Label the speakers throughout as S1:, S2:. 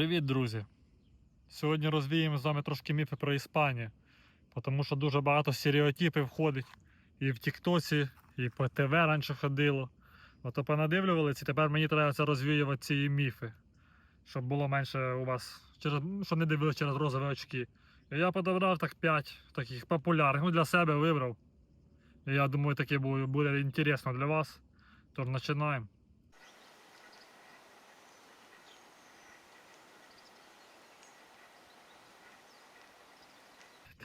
S1: Привіт, друзі! Сьогодні розвіємо з вами трошки міфи про Іспанію, тому що дуже багато стереотипів входить і в Тіктоці, і по ТВ раніше ходило. Ото понадивлювалися, і тепер мені треба це розвіювати ці міфи, щоб було менше у вас, через, щоб не дивилися через розові очки. І я подобрав так 5 таких популярних, ну для себе вибрав. І я думаю, таке буде, буде інтересно для вас. Тож починаємо.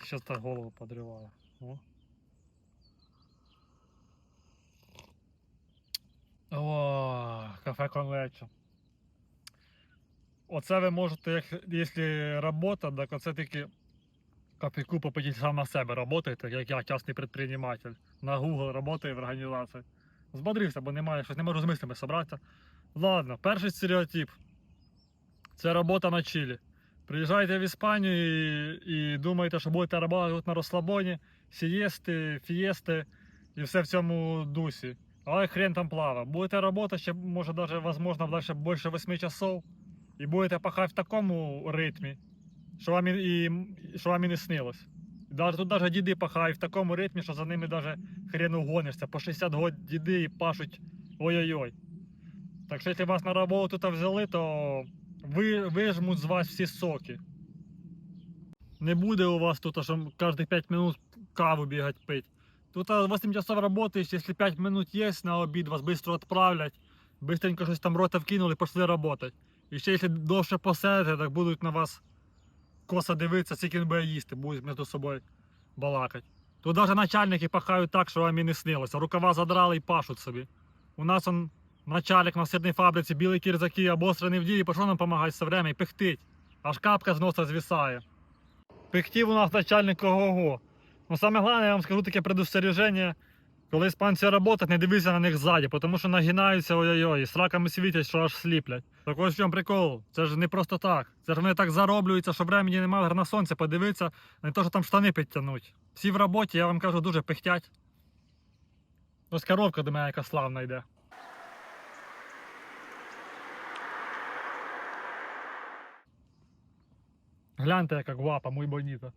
S1: Сейчас так голову подрываю. О. О, кафе конвечо. Оце ви можете, як, якщо робота, так оце тільки копійку попити сам на себе работаєте, як я частний предприниматель. На Google працює в організації. Збодрився, бо немає, щось не можу з мислями зібратися. Ладно, перший стереотип. Це робота на чилі. Приїжджаєте в Іспанію і, і думаєте, що будете працювати на розслабоні, сієсти, фієсти і все в цьому дусі. Але хрен там плава. Будете працювати ще, може, даже, возможно, більше 8 часов. І будете пахати в такому ритмі, що вам і, і, що вам і не снилось. Даже, тут навіть діди пахають в такому ритмі, що за ними даже хрен угонишся. По 60 років діди і пашуть ой-ой-ой. Так що, якщо вас на роботу тут взяли, то вижмуть з вас всі соки. Не буде у вас тут, що кожні 5 минут каву бігати пить. Тут 8 часов работаешь, если 5 минут есть на обід, вас быстро отправлять, быстренько щось там рота вкинули, пошли работать. І ще якщо довше посидите, так будуть на вас косо дивитися, скільки він буде їсти, будуть між собою балакати. Тут навіть начальники пахають так, що вам і не снилося. Рукава задрали і пашуть собі. У нас он начальник на сирній фабриці, білий кірзаки, обострений в дії, пішов нам допомагати все время і пихтить. Аж капка з носа звісає. Пихтів у нас начальник ого-го. Ну саме головне, я вам скажу таке предостереження, коли іспанці працюють, не дивися на них ззаді, тому що нагинаються ой-ой-ой, сраками світять, що аж сліплять. Так ось в чому прикол. Це ж не просто так. Це ж вони так зароблюються, що времени немає на сонце подивитися, не то, що там штани підтягнуть. Всі в роботі, я вам кажу, дуже пихтять. Ось коровка до мене яка славна йде. Гляньте, яка гвапа, muy bonita.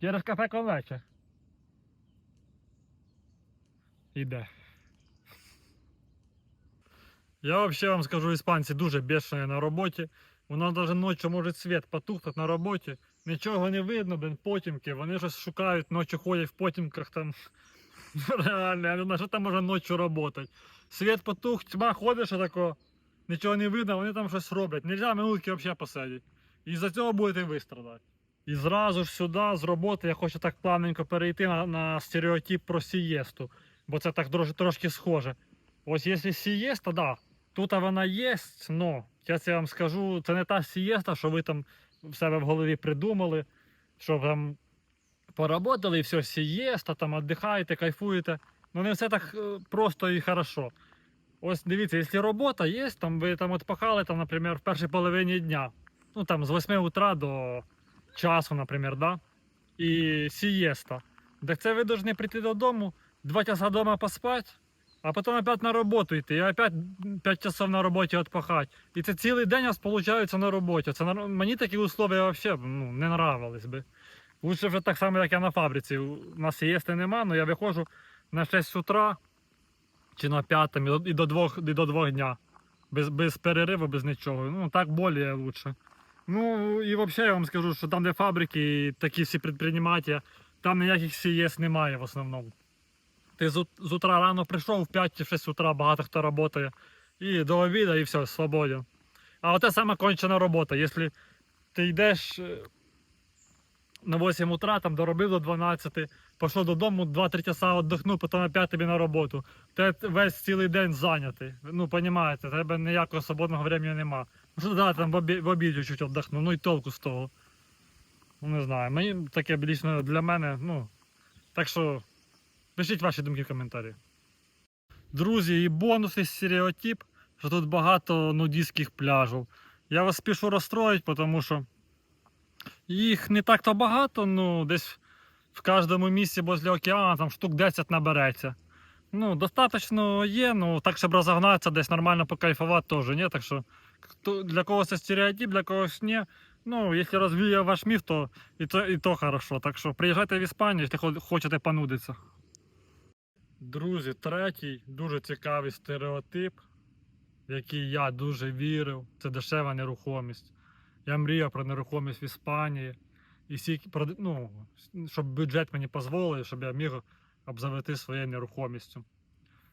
S1: Quieres кафе leche? Іде. Я взагалі вам скажу, іспанці дуже бешені на роботі. У нас навіть ночі може світ потухнути на роботі. Нічого не видно, блин, потімки. Вони щось шукають, ночі ходять в потімках там. Реально, знаю, що там може ночі працювати. Світ потух, тьма ходиш отако, нічого не видно, вони там щось роблять. Нельзя минутки взагалі посидіти. І за цього будете ви страдати. І зразу ж сюди з роботи я хочу так плавненько перейти на, на стереотип про сієсту, бо це так трош, трошки схоже. Ось якщо сієста, да, тут вона є, але я це вам скажу, це не та сієста, що ви там в себе в голові придумали, що там поработали і все, сієста, там віддихаєте, кайфуєте. Ну не все так е, просто і хорошо. Ось дивіться, якщо робота є, там ви там отпахали, там, наприклад, в першій половині дня, ну там з 8 утра до часу, наприклад, да? і сієста. Так це ви повинні прийти додому, 2 часа вдома поспати, а потім опять на роботу йти, і опять 5 часов на роботі відпахати. І це цілий день у вас виходить на роботі. Це, мені такі условия взагалі ну, не нравились би. Лучше вже так само, як я на фабриці. У нас сієсти нема, але я виходжу на 6 утра чи на 5 і до- і до 2, і до 2 дня. Без, без перериву, без нічого. Ну так більше лучше. Ну і взагалі я вам скажу, що там, де фабрики, і такі всі підприємці, там ніяких сієс немає в основному. Ти з, утра рано прийшов, в 5-6 утра багато хто працює. І до обіду, і все, свободен. А оте саме кончена робота. Якщо ти йдеш е, на 8 утра, там доробив до 12, пішов додому, 2-3 часа віддохнув, потім опять тобі на роботу. Ти весь цілий день зайнятий. Ну, розумієте, тебе ніякого свободного времени нема. Ну да, там в обід, в обід чуть-чуть ну і толку з того. Ну не знаю. Мені таке лично для мене, ну. Так що пишіть ваші думки в коментарі. Друзі, і бонусний стереотип, що тут багато нудистських пляжів. Я вас спішу розстроїти, тому що їх не так-то багато, ну десь в кожному місці возле океану там штук 10 набереться. Ну, достатньо є, ну так, щоб розогнатися, десь нормально покайфувати теж, ні? Так що хто, для когось це стереотип, для когось ні. Ну, якщо розвіє ваш міф, то і то, і то хорошо. Так що приїжджайте в Іспанію, якщо хочете понудитися. Друзі, третій дуже цікавий стереотип, в який я дуже вірив, це дешева нерухомість. Я мріяв про нерухомість в Іспанії. І сік, ну, щоб бюджет мені дозволив, щоб я міг обзавести своєю нерухомістю.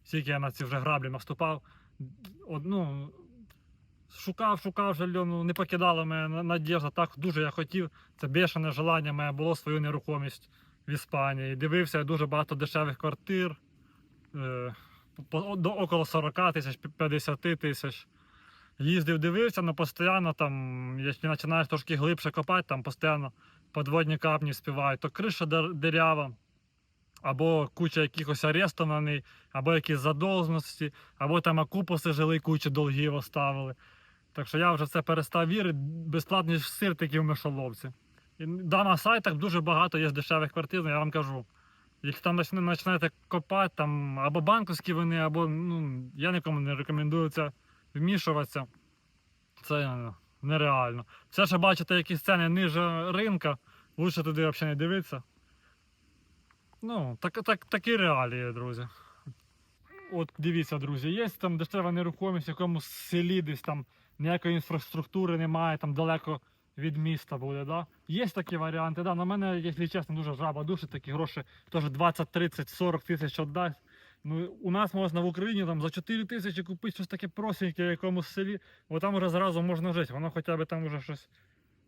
S1: Скільки я на ці вже граблі наступав, од- ну, шукав, шукав жилье, ну, не покидала мене надіжда. Так дуже я хотів. Це бешене желання моє було свою нерухомість в Іспанії. Дивився дуже багато дешевих квартир. Е, до около 40 тисяч, 50 тисяч. Їздив, дивився, але постійно там, якщо починаєш трошки глибше копати, там постійно подводні камні співають, то криша дер- дирява, або куча якихось арестів на неї, або якісь задовженості, або там окупуси жили, кучу долгів оставили. Так що я вже в це перестав вірити, безплатні сир такі в мишоловці. І да, на сайтах дуже багато є дешевих квартир, я вам кажу. Якщо там почнете копати, там або банківські вони, або ну, я нікому не рекомендую це вмішуватися. Це е, нереально. Все, що бачите, якісь ціни ниже ринка, лучше туди взагалі не дивитися. Ну, так, так, такі реалії, друзі. От дивіться, друзі, є там дешева нерухомість в якомусь селі, десь там ніякої інфраструктури немає, там далеко від міста буде. Да? Є такі варіанти. Да? На мене, якщо чесно, дуже жаба душить такі гроші, теж 20, 30, 40 тисяч віддасть. Ну, у нас можна в Україні там за 4 тисячі купити щось таке простеньке в якомусь селі, бо там вже зразу можна жити, воно хоча б там вже щось,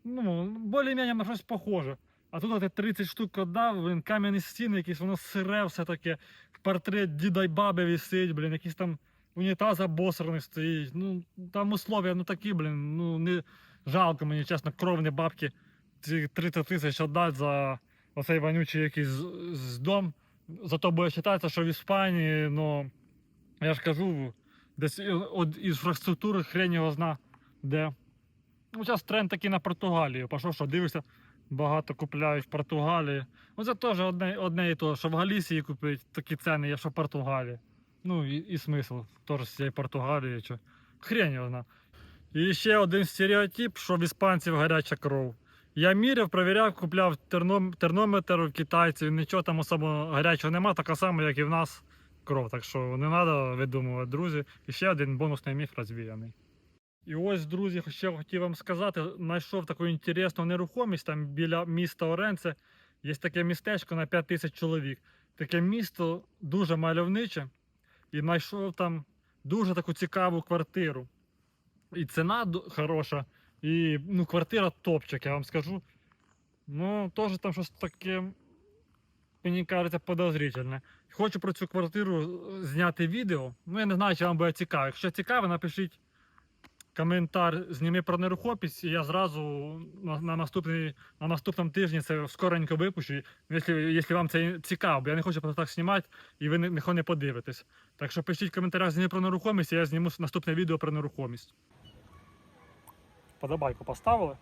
S1: ну, більш-менш на щось похоже. А тут ти 30 штук віддав, блін, кам'яні стіни, якісь, воно сире все таке, портрет діда й баби висить, блін, якийсь там унітаз обосраний стоїть. Ну, там условия, ну такі, блін, ну не жалко мені, чесно, кровні бабки ці 30 тисяч віддати за оцей вонючий якийсь з- дом. Зато буде вважатися, що в Іспанії, ну, я ж кажу, десь от інфраструктури хрень його зна, де. Ну, зараз тренд такий на Португалію. Пішов, що дивишся, багато купляють в Португалії. Ну, це теж одне, одне і то, що в Галісії купити такі ціни, є, що в Португалії. Ну і, і смисл теж з цієї Португалії. Чи... Хрень зна. І ще один стереотип, що в іспанців гаряча кров. Я міряв, провіряв, купляв терном, тернометр у китайців, нічого там особо гарячого нема, така сама, як і в нас кров. Так що не треба видумувати, друзі. І ще один бонусний міф розвіяний. І ось, друзі, ще хотів вам сказати, знайшов таку інтересну нерухомість там біля міста Оренце. Є таке містечко на 5 тисяч чоловік. Таке місто дуже мальовниче. І знайшов там дуже таку цікаву квартиру. І ціна хороша, і ну, квартира топчик, я вам скажу. Ну, теж там щось таке, мені кажеться, подозрительне. Хочу про цю квартиру е, зняти відео. Ну, я не знаю, чи вам буде цікаво. Якщо цікаво, напишіть коментар, зніми про нерухомість, і я зразу на, на, наступний, на наступному тижні це скоренько випущу, якщо, вам це цікаво, бо я не хочу просто так знімати, і ви не- ніхто не подивитесь. Так що пишіть в коментарях зніми про нерухомість, і я зніму наступне відео про нерухомість. Подобайку поставили.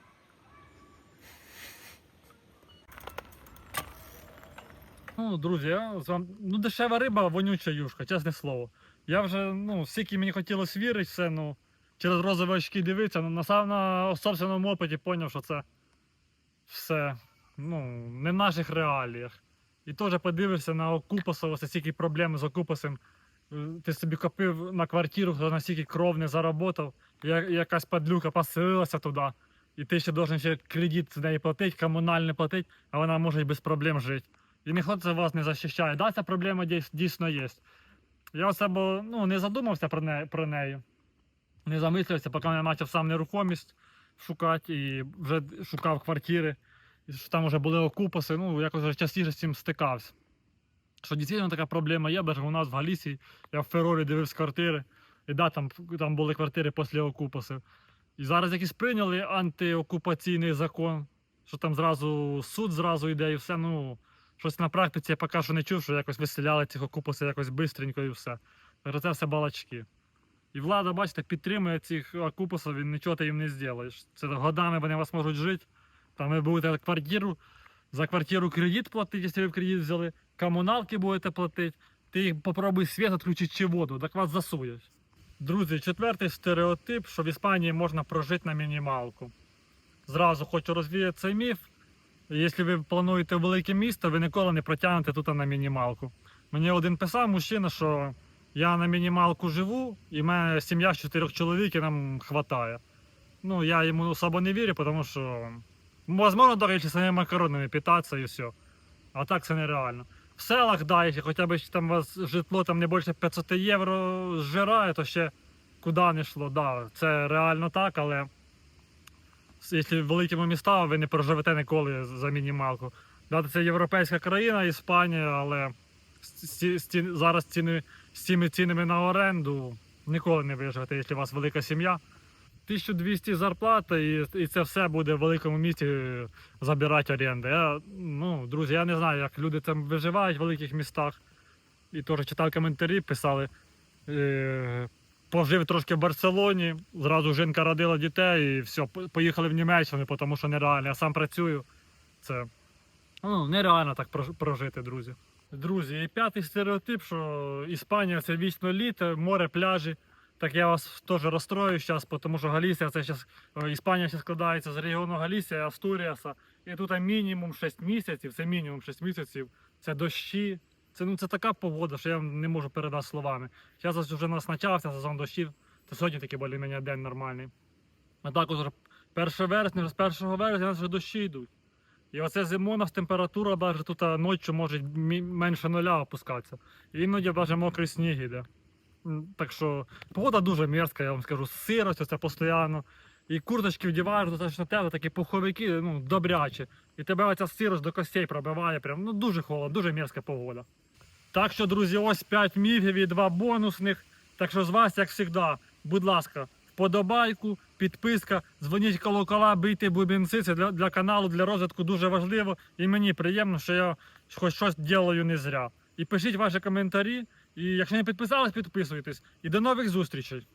S1: Ну, друзі, я з вам. Ну, дешева риба, вонюча юшка, чесне слово. Я вже, ну, скільки мені хотілося вірити, все, ну, через розові очки дивитися, ну, на, на собственному опиті зрозумів, що це все ну, не в наших реаліях. І теж подивишся на Окупасова, ось стільки проблем з Окупасом. Е, Ти собі купив на квартиру, хто настільки кров не заработав, я- якась падлюка поселилася туди, і ти ще должен ще кредит з неї платити, комунальний платити, а вона може без проблем жити. І ніхто це вас не захищає. Да, ця проблема дійсно є. Я оце бо, ну, не задумався про, не, про неї. Не замислився, поки я почав сам нерухомість шукати і вже шукав квартири. І що там вже були окупаси, ну якось вже частіше з цим стикався. Що дійсно така проблема є, навіть у нас в Галісії, я в Ферорі дивився квартири, і да, там, там були квартири після окупасів. І зараз якийсь прийняли антиокупаційний закон, що там зразу суд зразу йде і все. Ну, щось на практиці я поки що не чув, що якось виселяли цих окупасів якось бистренько і все. Це все балачки. І влада, бачите, підтримує цих окупасів і нічого ти їм не зробиш. Це годами вони вас можуть жити. Там ви будете квартиру, за квартиру кредит платити, якщо ви в кредит взяли, комуналки будете платити, ти їх попробуй світ відключити чи воду, так вас засують. Друзі, четвертий стереотип, що в Іспанії можна прожити на мінімалку. Зразу хочу розвіяти цей міф. Якщо ви плануєте велике місто, ви ніколи не протягнете тут на мінімалку. Мені один писав мужчина, що я на мінімалку живу, і в мене сім'я з чотирьох чоловік і нам хватає. Ну, я йому особо не вірю, тому що, можливо, до речі, самими макаронами питатися і все. А так це нереально. В селах, да, якщо хоча б там у вас житло там не більше 500 євро зжирає, то ще куди не йшло. Да, це реально так, але якщо в великому міста ви не проживете ніколи за мінімалку. Да, це європейська країна, Іспанія, але зараз ціни, з цими цінами на оренду ніколи не виживете, якщо у вас велика сім'я. 1200 зарплата, і, і це все буде в великому місті забирати оренди. Я, ну, друзі, я не знаю, як люди там виживають в великих містах. І теж читав коментарі, писали. Е, пожив трошки в Барселоні, зразу жінка родила дітей і все, поїхали в Німеччину, тому що нереально. Я сам працюю. Це ну, нереально так прожити, друзі. Друзі, і п'ятий стереотип, що Іспанія це вічно літо, море, пляжі. Так я вас теж розстрою зараз, тому що Галісія це зараз Іспанія ще складається з регіону Галісія, Астуріаса. І тут мінімум 6 місяців, це мінімум 6 місяців, це дощі. Це, ну, це така погода, що я не можу передати словами. Зараз вже нас почався сезон дощів, то сьогодні такий більш-менш день нормальний. А також 1 вересня, з 1 вересня у нас вже дощі йдуть. І оце зимою у нас температура навіть тут ночі може менше нуля опускатися. І іноді навіть мокрий сніг іде. Так що погода дуже мерзка, я вам скажу. Сирость це постійно. І курточки вдіваєш достатньо тепло, такі пуховики, ну, добрячі. І тебе оця сирость до костей пробиває. Прям, ну дуже холодно, дуже мерзка погода. Так що, друзі, ось 5 міфів і 2 бонусних. Так що з вас, як завжди, будь ласка, вподобайку, підписка, дзвоніть колокола, бийте бубінці. Це для, для каналу, для розвитку дуже важливо. І мені приємно, що я хоч щось ділаю не зря. І пишіть ваші коментарі. І якщо не підписались, підписуйтесь. І до нових зустрічей.